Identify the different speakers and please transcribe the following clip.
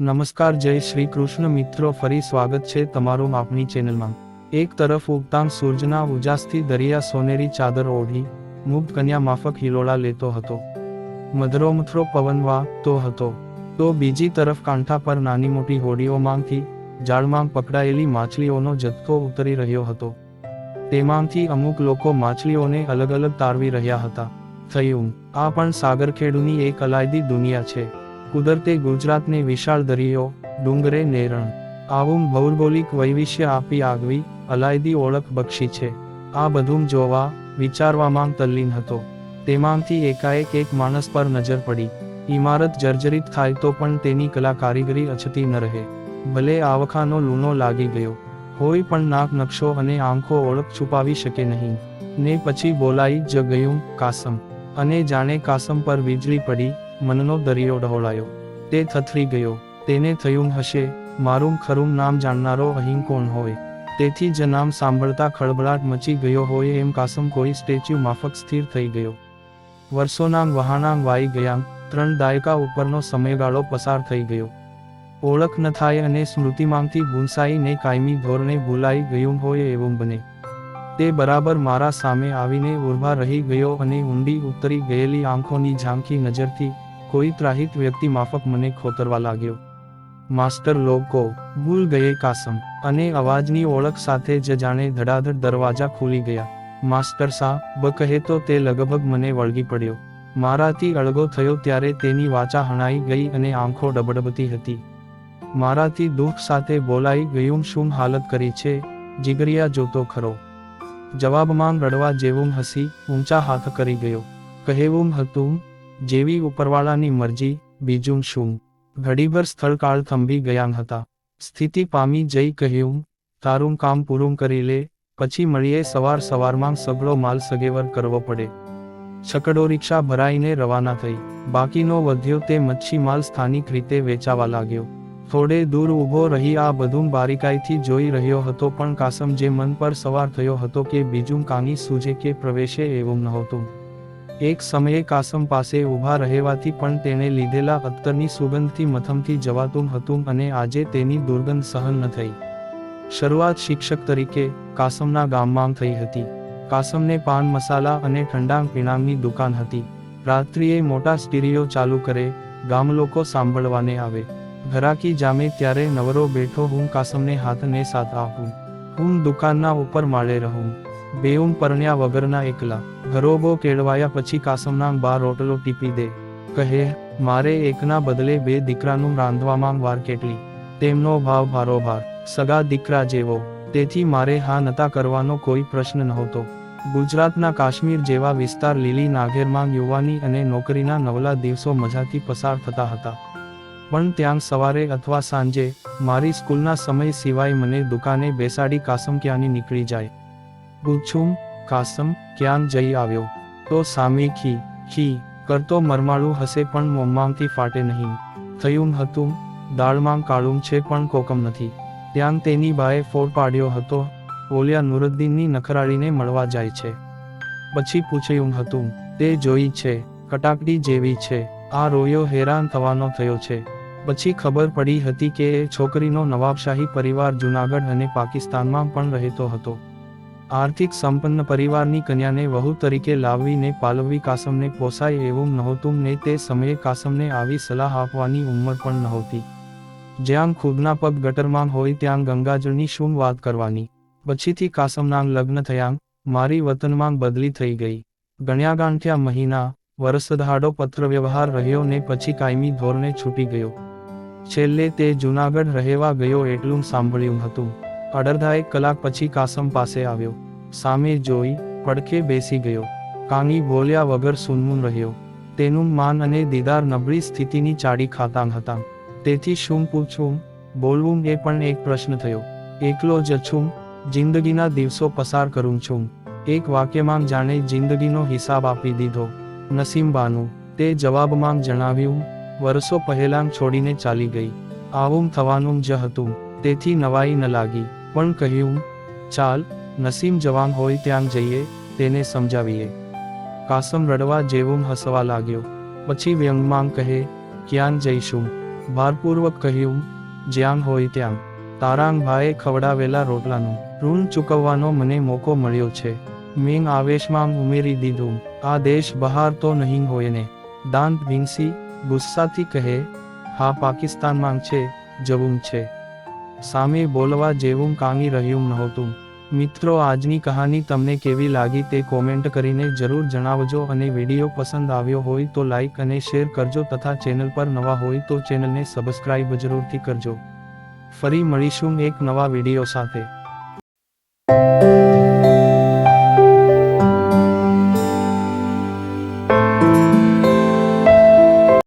Speaker 1: નમસ્કાર, જય શ્રી કૃષ્ણ. મિત્રો, ફરી સ્વાગત છે તમારું આપની ચેનલમાં. એક તરફ ઉગતાન સૂરજના ઉજાસથી દરિયા સોનેરી ચાદર ઓઢી મુગ્ધ કન્યા માફક હિલોળા લેતો હતો. મધરો મથરો પવન વાતો હતો. તો બીજી તરફ કાંઠા પર નાની મોટી હોડીઓમાંથી જાળમાં પકડાયેલી માછલીઓનો જથ્થો ઉતરી રહ્યો હતો. તેમાંથી અમુક લોકો માછલીઓને અલગ અલગ તારવી રહ્યા હતા. થયું, આ પણ સાગરખેડુની એક અલાયદી દુનિયા છે. કુદરતે ગુજરાતને વિશાળ દરિયો, ડુંગરે નેરણ, આવું ભૌગોલિક વૈવિધ્ય આપી આગવી, અલાયદી ઓળખ બક્ષી છે. આ બધું જોવા, વિચારવામાં તલ્લીન હતો. તેમાંથી એકાએક એક માણસ પર નજર પડી. ઇમારત જર્જરિત થાય તો પણ તેની કલા કારીગરી અછતી ન રહે. ભલે આવખાનો લૂનો લાગી ગયો. હોય પણ નાક નકશો અને આંખો ઓળખ છુપાવી શકે નહીં. ને પછી બોલાઈ જ ગયું કાસમ. અને જાણે કાસમ પર વીજળી પડી મનનો દરિયો ડહોળાયો. તે થથરી ગયો. તેને થયું હશે. મારું ખરું નામ જાણનારો અહીં કોણ હોય? તેથી જ નામ સાંભળતા ખળબળાટ મચી ગયો હોય એમ કાસમ કોઈ સ્ટેચ્યુ માફક સ્થિર થઈ ગયો. વર્ષોનામ વહાણાં વાઈ ગયા. ત્રણ દાયકા ઉપરનો સમયગાળો પસાર થઈ ગયો. ઓળખ ન થાય અને સ્મૃતિમાંથી ગુંસાઈને કાયમી ધોરણે ભૂલાઈ ગયું હોય એવું બને. તે બરાબર મારા સામે આવીને ઊભા રહી ગયો અને ઊંડી ઉતરી ગયેલી આંખોની ઝાંખી નજરથી કોઈ ત્રાહિત વ્યક્તિ માફક મને ખોતરવા લાગ્યો. માસ્ટર લોકો, ભૂલ ગયે કાસમ, અને અવાજની ઓળખ સાથે જ જાણે ધડાધડ દરવાજા ખુલી ગયા. માસ્ટર સા બ કહે તો તે લગભગ મને વળગી પડ્યો. મારાથી અળગો થયો ત્યારે તેની વાચા હણાઈ ગઈ અને આંખો ડબડબતી હતી. મારાથી દુઃખ સાથે બોલાઈ ગયું શું હાલત કરી છે? જીગરિયા જોતો ખરો. જવાબમાં રડવા જેવું હસી, ઊંચા હાથ કરી ગયો. કહેવું હતું જેવી ઉપરવાળાની મરજી, બીજું શું? ઘડીભર સ્થળકાળ થંભી ગયા હતા. સ્થિતિ પામી જઈ કહ્યું, તારું કામ પૂરું કરી લે, પછી મળીએ સવાર સવારમાં સગળો માલ સગેવર કરવો પડે. છકડો રિક્ષા ભરાઈને રવાના થઈ. બાકીનો વધ્યો તે મચ્છી માલ સ્થાનિક રીતે વેચાવા લાગ્યો. થોડે દૂર ઊભો રહી આ બધું બારીકાઈથી જોઈ રહ્યો હતો પણ કાસમ જે મન પર સવાર થયો હતો કે બીજું કાની સૂજે કે પ્રવેશે એવું નહોતું. એક સમયે કાસમ પાસે ઊભા રહેવાથી પણ તેણે લીધેલા અત્તરની સુગંધથી મથમથી જવાતું હતું અને આજે તેની દુર્ગંધ સહન ન થઈ. શરૂઆત શિક્ષક તરીકે કાસમના ગામમાં થઈ હતી. કાસમને પાન મસાલા અને ઠંડા પીણાંની દુકાન હતી. રાત્રિએ મોટા સ્ટીરિયો ચાલુ કરે ગામ લોકો સાંભળવાને આવે. ઘરાકી જામે ત્યારે નવરો બેઠો હું કાસમને હાથને સાથ આપું. હું દુકાનના ઉપર માળે રહું. બેઉમ પરણ્યા વગરના એકલા. ઘરોબો કેળવાયા પછી કાસમના બા રોટલો ટીપી દે. કહે, મારે એકના બદલે બે દીકરાનું રાંધવામાં વાર કેટલી? તેમનો ભાવ ભારોભાર. સગા દીકરા જેવો. તેથી મારે હા નતા કરવાનો કોઈ પ્રશ્ન નહોતો. ગુજરાતના કાશ્મીર જેવા વિસ્તાર લીલી નાઘેરમાં યુવાની અને નોકરીના નવલા દિવસો મજાથી પસાર થતા હતા. પણ ત્યાં સવારે અથવા સાંજે, મારી સ્કૂલના સમય સિવાય મને દુકાને બેસાડી કાસમ ક્યાંની નીકળી જાય. પૂછું કાસમ ક્યાં જઈ આવ્યો. તો સામે ખી ખી, કરતો મરમાળું હશે પણ મોંમાંથી ફાટે નહીં. થયું હતું, દાળમાં કાળું છે પણ કોકમ નથી. ત્યાં તેની બાએ ફોડ પાડ્યો હતો. ઓલિયા નુરુદ્દીનની નખરાળીને મળવા જાય છે. પછી પૂછ્યું હતું, તે જોઈ છે, કટાકડી જેવી છે. આ રોયો હેરાન થવાનો થયો છે. પછી ખબર પડી હતી કે એ છોકરીનો નવાબશાહી પરિવાર જુનાગઢ અને પાકિસ્તાનમાં પણ રહેતો હતો. આર્થિક સંપન્ન પરિવારની કન્યાને વહુ તરીકે લાવવીને પાલવવી કાસમને પોસાય એવું નહોતું, ને તે સમયે કાસમને આવી સલાહ આપવાની ઉંમર પણ નહોતી. જ્યાં ખુદના પગ ગટરમાં હોય ત્યાં ગંગાજળની શું વાત કરવાની? પછીથી કાસમના લગ્ન થયાં, મારી વતનમાં બદલી થઈ ગઈ. ગણ્યા ગાંઠ્યા મહિના વરસધાડો પત્રવ્યવહાર રહ્યો ને પછી કાયમી ધોરણે છૂટી ગયો. છેલ્લે તે જૂનાગઢ રહેવા ગયો એટલું સાંભળ્યું હતું. અડધા એક કલાક પછી કાસમ પાસે આવ્યો. સામે જોઈ, પડખે બેસી ગયો. કાની બોલ્યા વગર સુનમુન રહ્યો. તેનું માન અને દીદાર નબળી સ્થિતિની ચાડી ખાતાં હતા. તેથી શું પૂછું? બોલવું એ પણ એક પ્રશ્ન થયો. એકલો જ છું. જિંદગીના દિવસો પસાર કરું છું. એક વાક્યમાં જાણે જિંદગીનો હિસાબ આપી દીધો. નસીમબાનું, તે જવાબમાં જણાવ્યું વર્ષો પહેલાં છોડીને ચાલી ગઈ. આવું થવાનું જ હતું. તેથી નવાઈ ન લાગી. પણ કહ્યું, ચાલ, નસીમ જવાન હોય ત્યાં જઈએ, તેને સમજાવીએ. કાસમ રડવા જેવું હસવા લાગ્યો. પછી વ્યંગમાં કહે ક્યાં જઈશું? ભારપૂર્વક કહ્યું, જ્યાં હોય ત્યાં. તારાંગભાઈએ ખવડાવેલા રોટલાનું ઋણ ચૂકવવાનો મને મોકો મળ્યો છે. મેં આવેશમાં ઉમેરી દીધું, આ દેશ બહાર તો નહીં હોય ને. દાંત ભીંસી ગુસ્સાથી કહે, હા, પાકિસ્તાનમાં છે, જવું છે. સામે બોલવા જેવું કાંઈ રહ્યું નહોતું. મિત્રો, આજની કહાની તમને કેવી લાગી તે કોમેન્ટ કરીને જરૂર જણાવજો અને વીડિયો પસંદ આવ્યો હોય તો લાઈક અને શેર કરજો તથા ચેનલ પર નવા હોય તો ચેનલને સબસ્ક્રાઇબ જરૂરથી કરજો. ફરી મળીશું એક નવા વીડિયો સાથે.